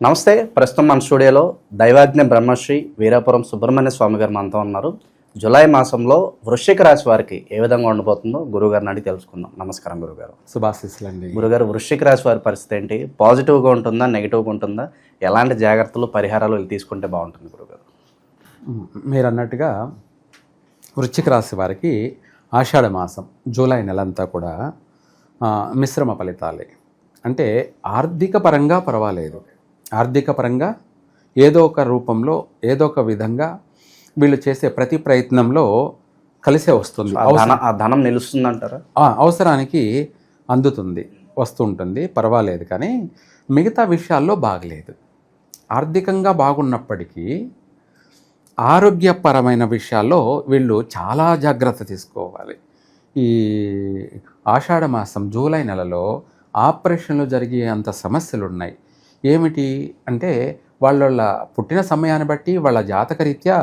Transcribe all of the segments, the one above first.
నమస్తే ప్రస్తుతం మన స్టూడియోలో దైవాజ్ఞ బ్రహ్మశ్రీ వీరాపురం సుబ్రహ్మణ్య స్వామి గారు మనతో ఉన్నారు. జులై మాసంలో వృశ్చిక రాశి వారికి ఏ విధంగా ఉండబోతుందో గురుగారిని అడిగి తెలుసుకుందాం. నమస్కారం గురుగారు శుభాశీస్సులండి. గురుగారు వృశ్చిక రాశి వారి పరిస్థితి ఏంటి? పాజిటివ్గా ఉంటుందా నెగిటివ్గా ఉంటుందా? ఎలాంటి జాగ్రత్తలు పరిహారాలు తీసుకుంటే బాగుంటుంది గురుగారు మీరు అన్నట్టుగా వృశ్చిక రాశి వారికి ఆషాఢ మాసం జూలై నెలంతా కూడా ఆ, మిశ్రమ ఫలితాలే. అంటే ఆర్థిక పరంగా పర్వాలేదు. ఆర్థిక పరంగా ఏదో ఒక రూపంలో ఏదో ఒక విధంగా వీళ్ళు చేసే ప్రతి ప్రయత్నంలో కలిసే వస్తుంది. ఆ ధన- నిలుస్తుందంటారా? అవసరానికి అందుతుంది వస్తుంటుంది పర్వాలేదు కానీ మిగతా విషయాల్లో బాగలేదు. ఆర్థికంగా బాగున్నప్పటికీ ఆరోగ్యపరమైన విషయాల్లో వీళ్ళు చాలా జాగ్రత్త తీసుకోవాలి. ఈ ఆషాఢ మాసం జూలై నెలలో ఆపరేషన్లు జరిగే అంత సమస్యలు ఉన్నాయి ఏమిటి అంటే వాళ్ళ పుట్టిన సమయాన్ని బట్టి వాళ్ళ జాతకరీత్యా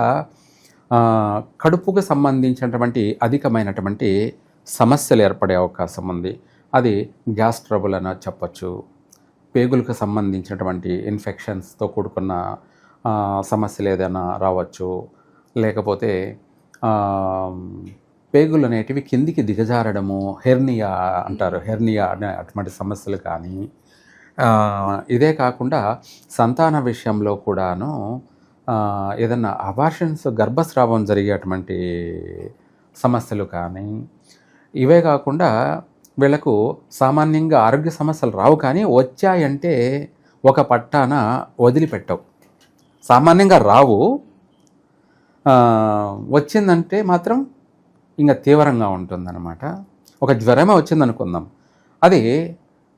కడుపుకు సంబంధించినటువంటి అధికమైనటువంటి సమస్యలు ఏర్పడే అవకాశం ఉంది. అది గ్యాస్ ట్రబుల్ అని చెప్పచ్చు. పేగులకు సంబంధించినటువంటి ఇన్ఫెక్షన్స్తో కూడుకున్న సమస్యలు ఏదైనా రావచ్చు. లేకపోతే పేగులు అనేటివి కిందికి దిగజారడము హెర్నియా అంటారు. హెర్నియా అనే అటువంటి సమస్యలు కానీ ఇదే కాకుండా సంతాన విషయంలో కూడాను ఏదన్నా అబార్షన్స్ గర్భస్రావం జరిగేటువంటి సమస్యలు కానీ ఇవే కాకుండా వీళ్ళకు సామాన్యంగా ఆరోగ్య సమస్యలు రావు కానీ వచ్చాయంటే ఒక పట్టాన వదిలిపెట్టవు. సామాన్యంగా రావు. వచ్చిందంటే మాత్రం ఇంకా తీవ్రంగా ఉంటుందన్నమాట. ఒక జ్వరమే వచ్చిందనుకుందాం. అది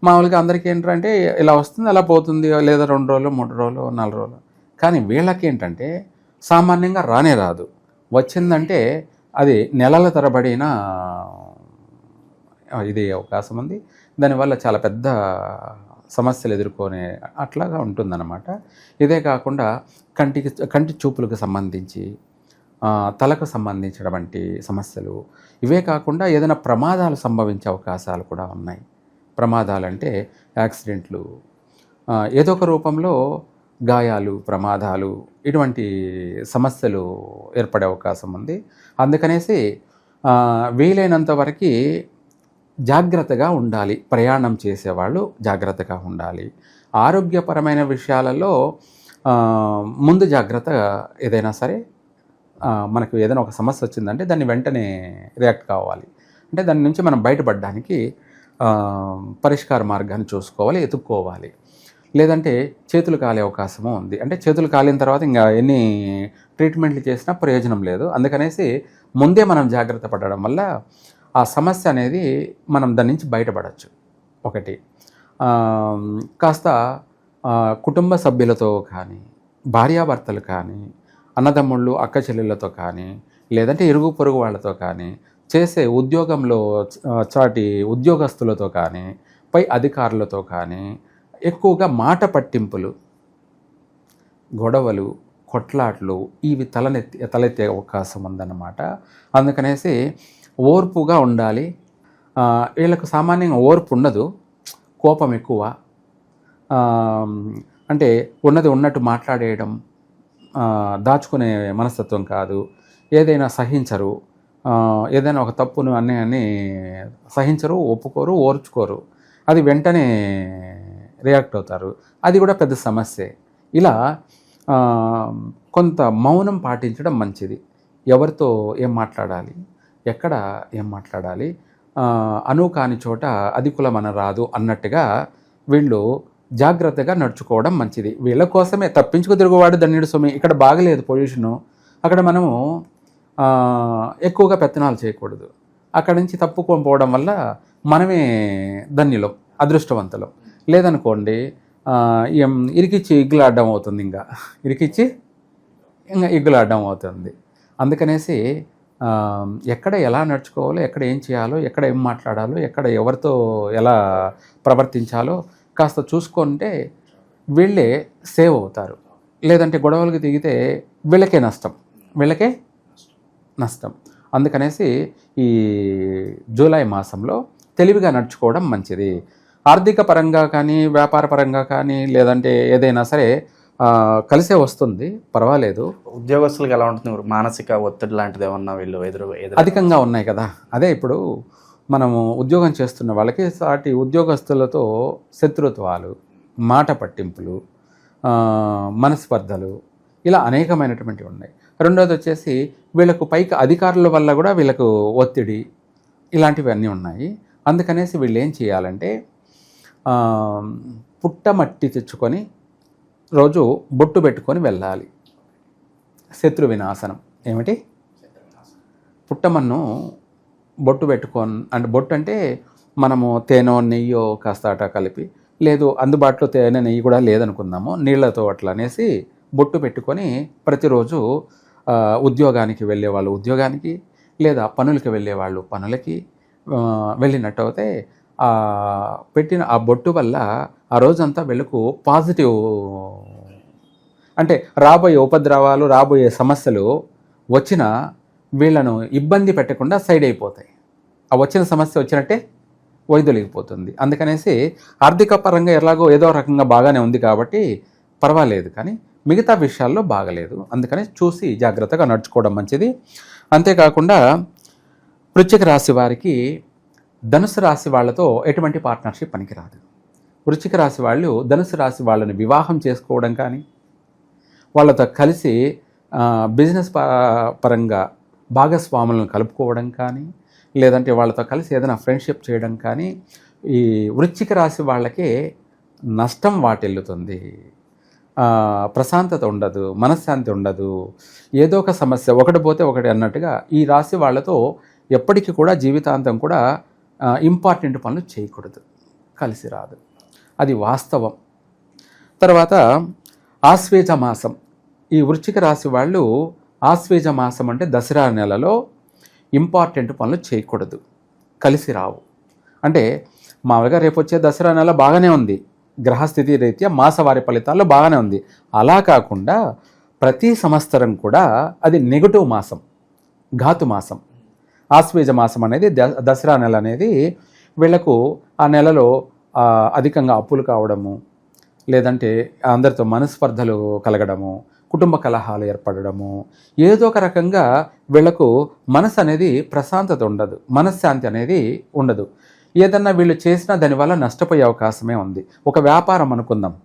మామూలుగా అందరికీ ఏంటంటే ఇలా వస్తుంది అలా పోతుంది లేదా రెండు రోజులు మూడు రోజులు నాలుగు రోజులు. కానీ వీళ్ళకి ఏంటంటే సామాన్యంగా రానే రాదు. వచ్చిందంటే అది నెలల తరబడిన ఇది అవకాశం ఉంది. దానివల్ల చాలా పెద్ద సమస్యలు ఎదుర్కొనే అట్లాగా ఉంటుందన్నమాట. ఇదే కాకుండా కంటికి కంటి చూపులకు సంబంధించి తలకు తలకు సంబంధించినటువంటి సమస్యలు ఇవే కాకుండా ఏదైనా ప్రమాదాలు సంభవించే అవకాశాలు కూడా ఉన్నాయి. ప్రమాదాలంటే యాక్సిడెంట్లు. ఏదో ఒక రూపంలో గాయాలు ప్రమాదాలు ఇటువంటి సమస్యలు ఏర్పడే అవకాశం ఉంది. అందుకనేసి వీలైనంత వరకు జాగ్రత్తగా ఉండాలి. ప్రయాణం చేసేవాళ్ళు జాగ్రత్తగా ఉండాలి. ఆరోగ్యపరమైన విషయాలలో ముందు జాగ్రత్త ఏదైనా సరే మనకు ఏదైనా ఒక సమస్య వచ్చిందంటే దాన్ని వెంటనే రియాక్ట్ కావాలి. అంటే దాని నుంచి మనం బయటపడడానికి పరిష్కార మార్గాన్ని చూసుకోవాలి ఎత్తుక్కోవాలి. లేదంటే చేతులు కాలే అవకాశము ఉంది. అంటే చేతులు కాలిన తర్వాత ఇంకా ఎన్ని ట్రీట్మెంట్లు చేసినా ప్రయోజనం లేదు. అందుకనేసి ముందే మనం జాగ్రత్త పడడం వల్ల ఆ సమస్య అనేది మనం దాని నుంచి బయటపడవచ్చు ఒకటి. కాస్త కుటుంబ సభ్యులతో కానీ భార్యాభర్తలు కానీ అన్నదమ్ముళ్ళు అక్క చెల్లెళ్ళతో కానీ లేదంటే ఇరుగు పొరుగు వాళ్ళతో కానీ చేసే ఉద్యోగంలో చాటి ఉద్యోగస్తులతో కానీ పై అధికారులతో కానీ ఎక్కువగా మాట పట్టింపులు గొడవలు కొట్లాట్లు ఇవి తలనెత్తి తలెత్తే అవకాశం ఉందన్నమాట. అందుకనేసి ఓర్పుగా ఉండాలి. వీళ్ళకు సామాన్యంగా ఓర్పు ఉండదు. కోపం ఎక్కువ. అంటే ఉన్నది ఉన్నట్టు మాట్లాడేయడం దాచుకునే మనస్తత్వం కాదు. ఏదైనా సహించరు. ఏదైనా ఒక తప్పును అన్నీ సహించరు ఒప్పుకోరు ఓర్చుకోరు. అది వెంటనే రియాక్ట్ అవుతారు. అది కూడా పెద్ద సమస్యే. ఇలా కొంత మౌనం పాటించడం మంచిది. ఎవరితో ఏం మాట్లాడాలి? ఎక్కడ ఏం మాట్లాడాలి? అను కాని చోట అది కులమన రాదు అన్నట్టుగా వీళ్ళు జాగ్రత్తగా నడుచుకోవడం మంచిది. వీళ్ళ కోసమే తప్పించుకు తిరుగువాడు ధన్యుడు స్వామి. ఇక్కడ బాగలేదు పొల్యూషను. అక్కడ మనము ఎక్కువగా పెత్తనాలు చేయకూడదు. అక్కడి నుంచి తప్పుకొని పోవడం వల్ల మనమే ధన్యులం అదృష్టవంతులం. లేదనుకోండి ఏం ఇరికిచ్చి ఇగ్గులాడడం అవుతుంది ఇంకా. ఇరికిచ్చి ఇంకా ఇగ్గులాడడం అవుతుంది. అందుకనేసి ఎక్కడ ఎలా నడుచుకోవాలో ఎక్కడ ఏం చేయాలో ఎక్కడ ఏం మాట్లాడాలో ఎక్కడ ఎవరితో ఎలా ప్రవర్తించాలో కాస్త చూసుకుంటే వీళ్ళే సేవ్ అవుతారు. లేదంటే గొడవలకు దిగితే వీళ్ళకే నష్టం. వీళ్ళకే నష్టం. అందుకనేసి ఈ జూలై మాసంలో తెలివిగా నడుచుకోవడం మంచిది. ఆర్థిక పరంగా కానీ వ్యాపార పరంగా కానీ లేదంటే ఏదైనా సరే కలిసే వస్తుంది. పర్వాలేదు. ఉద్యోగస్తులకు ఎలా ఉంటుంది? మానసిక ఒత్తిడి లాంటిది ఏమన్నా వీళ్ళు ఎదురు అధికంగా ఉన్నాయి కదా. అదే ఇప్పుడు మనము ఉద్యోగం చేస్తున్న వాళ్ళకి సాటి ఉద్యోగస్తులతో శత్రుత్వాలు మాట పట్టింపులు మనస్పర్ధలు ఇలా అనేకమైనటువంటివి ఉన్నాయి. రెండోది వచ్చేసి వీళ్ళకు పైకి అధికారుల వల్ల కూడా వీళ్ళకు ఒత్తిడి ఇలాంటివి అన్నీ ఉన్నాయి. అందుకనేసి వీళ్ళు ఏం చేయాలంటే పుట్టమట్టి తెచ్చుకొని రోజు బొట్టు పెట్టుకొని వెళ్ళాలి. శత్రు వినాశనం. ఏమిటి? పుట్టమన్ను బొట్టు పెట్టుకొని అంటే బొట్టు అంటే మనము తేనో నెయ్యో కాస్త అటా కలిపి లేదు అందుబాటులో తేనె నెయ్యి కూడా లేదనుకుందాము నీళ్ళతో అట్లా అనేసి బొట్టు పెట్టుకొని ప్రతిరోజు ఉద్యోగానికి వెళ్ళే వాళ్ళు ఉద్యోగానికి లేదా పనులకి వెళ్ళే వాళ్ళు పనులకి వెళ్ళినట్టు అయితే పెట్టిన ఆ బొట్టు వల్ల ఆ రోజంతా వీళ్ళకు పాజిటివ్ అంటే రాబోయే ఉపద్రవాలు రాబోయే సమస్యలు వచ్చిన వీళ్ళను ఇబ్బంది పెట్టకుండా సైడ్ అయిపోతాయి. ఆ వచ్చిన సమస్య వచ్చినట్టే వైదొలిగిపోతుంది. అందుకనేసి ఆర్థిక పరంగా ఎలాగో ఏదో రకంగా బాగానే ఉంది కాబట్టి పర్వాలేదు. కానీ మిగతా విషయాల్లో బాగలేదు. అందుకని చూసి జాగ్రత్తగా నడుచుకోవడం మంచిది. అంతేకాకుండా వృశ్చిక రాశి వారికి ధనుసు రాశి వాళ్ళతో ఎటువంటి పార్ట్నర్షిప్ పనికిరాదు. వృశ్చిక రాశి వాళ్ళు ధనుసు రాశి వాళ్ళని వివాహం చేసుకోవడం కానీ వాళ్ళతో కలిసి బిజినెస్ ప- పరంగా భాగస్వాములను కలుపుకోవడం కానీ లేదంటే వాళ్ళతో కలిసి ఏదైనా ఫ్రెండ్షిప్ చేయడం కానీ ఈ వృశ్చిక రాశి వాళ్ళకే నష్టం వాటిల్లుతుంది. ప్రశాంతత ఉండదు మనశ్శాంతి ఉండదు. ఏదో ఒక సమస్య ఒకటి పోతే ఒకటి అన్నట్టుగా ఈ రాశి వాళ్ళతో ఎప్పటికీ కూడా జీవితాంతం కూడా ఇంపార్టెంట్ పనులు చేయకూడదు కలిసి రాదు. అది వాస్తవం. తర్వాత ఆశ్వేజ మాసం. ఈ వృచ్చిక రాశి వాళ్ళు ఆశ్వేజ మాసం అంటే దసరా నెలలో ఇంపార్టెంట్ పనులు చేయకూడదు కలిసి రావు. అంటే మామూలుగా రేపు వచ్చే దసరా నెల బాగానే ఉంది. గ్రహస్థితి రీత్యా మాసవారి ఫలితాల్లో బాగానే ఉంది. అలా కాకుండా ప్రతి సంవత్సరం కూడా అది నెగటివ్ మాసం ఘాతు మాసం. ఆశ్వేజ మాసం అనేది ద- దసరా నెల అనేది వీళ్ళకు ఆ నెలలో అధికంగా అప్పులు కావడము లేదంటే అందరితో మనస్పర్ధలు కలగడము కుటుంబ కలహాలు ఏర్పడడము ఏదో ఒక రకంగా వీళ్ళకు మనసు అనేది ప్రశాంతత ఉండదు. మనశ్శాంతి అనేది ఉండదు. ఏదన్నా వీళ్ళు చేసినా దానివల్ల నష్టపోయే అవకాశమే ఉంది. ఒక వ్యాపారం అనుకుందాం.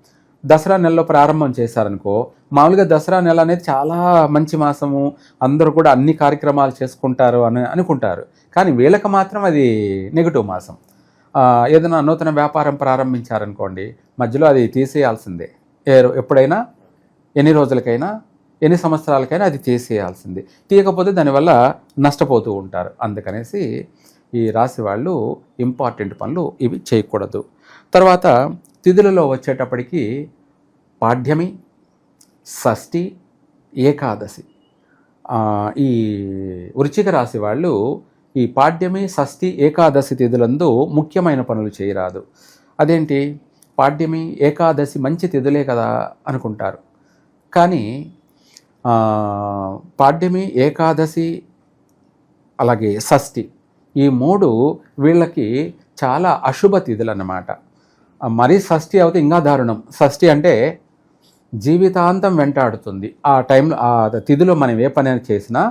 దసరా నెలలో ప్రారంభం చేశారనుకో మామూలుగా దసరా నెల అనేది చాలా మంచి మాసము అందరూ కూడా అన్ని కార్యక్రమాలు చేసుకుంటారు అని అనుకుంటారు. కానీ వీళ్ళకి మాత్రం అది నెగిటివ్ మాసం. ఏదైనా నూతన వ్యాపారం ప్రారంభించారనుకోండి మధ్యలో అది తీసేయాల్సిందే. ఏ రో- ఎప్పుడైనా ఎన్ని రోజులకైనా ఎన్ని సంవత్సరాలకైనా అది తీసేయాల్సిందే. తీయకపోతే దానివల్ల నష్టపోతూ ఉంటారు. అందుకనేసి ఈ రాశి వాళ్ళు ఇంపార్టెంట్ పనులు ఇవి చేయకూడదు. తర్వాత తిథులలో వచ్చేటప్పటికి పాడ్యమి షష్ఠి ఏకాదశి. ఈ వృశ్చిక రాశి వాళ్ళు ఈ పాడ్యమి షష్ఠి ఏకాదశి తిథులందు ముఖ్యమైన పనులు చేయరాదు. అదేంటి? పాడ్యమి ఏకాదశి మంచి తిథులే కదా అనుకుంటారు. కానీ పాడ్యమి ఏకాదశి అలాగే షష్ఠి ఈ మూడు వీళ్ళకి చాలా అశుభ తిథులు అన్నమాట మరీ షష్ఠి అయితే ఇంకా దారుణం. షష్ఠి అంటే జీవితాంతం వెంటాడుతుంది. ఆ టైంలో ఆ తిథిలో మనం ఏ పని చేసినా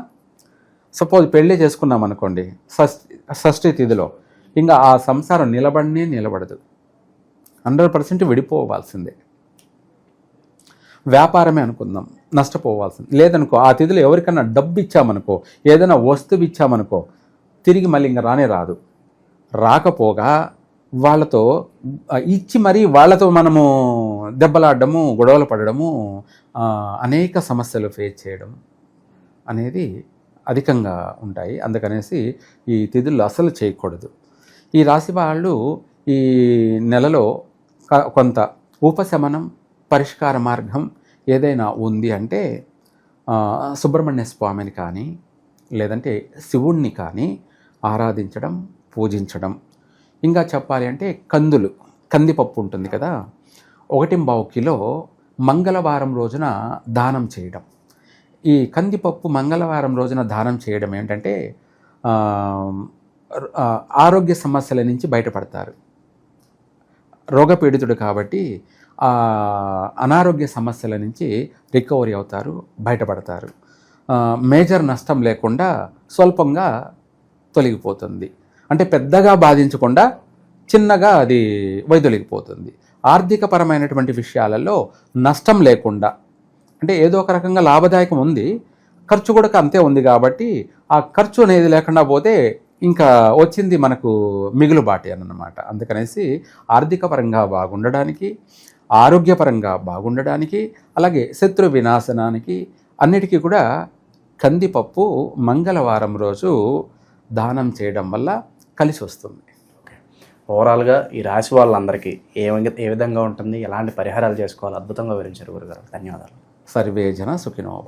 సపోజ్ పెళ్ళి చేసుకున్నాం అనుకోండి షష్ఠి షష్ఠి తిథిలో ఇంకా ఆ సంసారం నిలబడినే నిలబడదు. హండ్రెడ్ పర్సెంట్ విడిపోవాల్సిందే. వ్యాపారమే అనుకుందాం నష్టపోవాల్సింది. లేదనుకో ఆ తిథిలో ఎవరికన్నా డబ్బు ఇచ్చామనుకో ఏదైనా వస్తువు ఇచ్చామనుకో తిరిగి మళ్ళీ ఇంకా రానే రాదు. రాకపోగా వాళ్ళతో ఇచ్చి మరీ వాళ్ళతో మనము దెబ్బలాడడము గొడవలు పడడము అనేక సమస్యలు ఫేస్ చేయడం అనేది అధికంగా ఉంటాయి. అందుకనేసి ఈ తిథులు అసలు చేయకూడదు. ఈ రాశి వాళ్ళు ఈ నెలలో కొంత ఉపశమనం పరిష్కార మార్గం ఏదైనా ఉంది అంటే సుబ్రహ్మణ్య స్వామిని కానీ లేదంటే శివుణ్ణి కానీ ఆరాధించడం పూజించడం. ఇంకా చెప్పాలి అంటే కందులు కందిపప్పు ఉంటుంది కదా. ఒకటి బావు కిలో మంగళవారం రోజున దానం చేయడం. ఈ కందిపప్పు మంగళవారం రోజున దానం చేయడం ఏంటంటే ఆరోగ్య సమస్యల నుంచి బయటపడతారు. రోగపీడితుడు కాబట్టి అనారోగ్య సమస్యల నుంచి రికవరీ అవుతారు బయటపడతారు. మేజర్ నష్టం లేకుండా స్వల్పంగా తొలగిపోతుంది. అంటే పెద్దగా బాధించకుండా చిన్నగా అది వైదొలిగిపోతుంది. ఆర్థికపరమైనటువంటి విషయాలలో నష్టం లేకుండా అంటే ఏదో ఒక రకంగా లాభదాయకం ఉంది ఖర్చు కూడా అంతే ఉంది కాబట్టి ఆ ఖర్చు అనేది లేకుండా పోతే ఇంకా వచ్చింది మనకు మిగులుబాటి అన్నమాట. అందుకనేసి ఆర్థిక పరంగా బాగుండడానికి ఆరోగ్యపరంగా బాగుండడానికి అలాగే శత్రు వినాశనానికి అన్నిటికీ కూడా కందిపప్పు మంగళవారం రోజు దానం చేయడం వల్ల కలిసి వస్తుంది. ఓవరాల్గా ఈ రాశి వాళ్ళందరికీ ఏ ఏ విధంగా ఉంటుంది? ఎలాంటి పరిహారాలు చేసుకోవాలి? అద్భుతంగా వివరించారు గురుగారు. ధన్యవాదాలు. సర్వే జన సుఖినో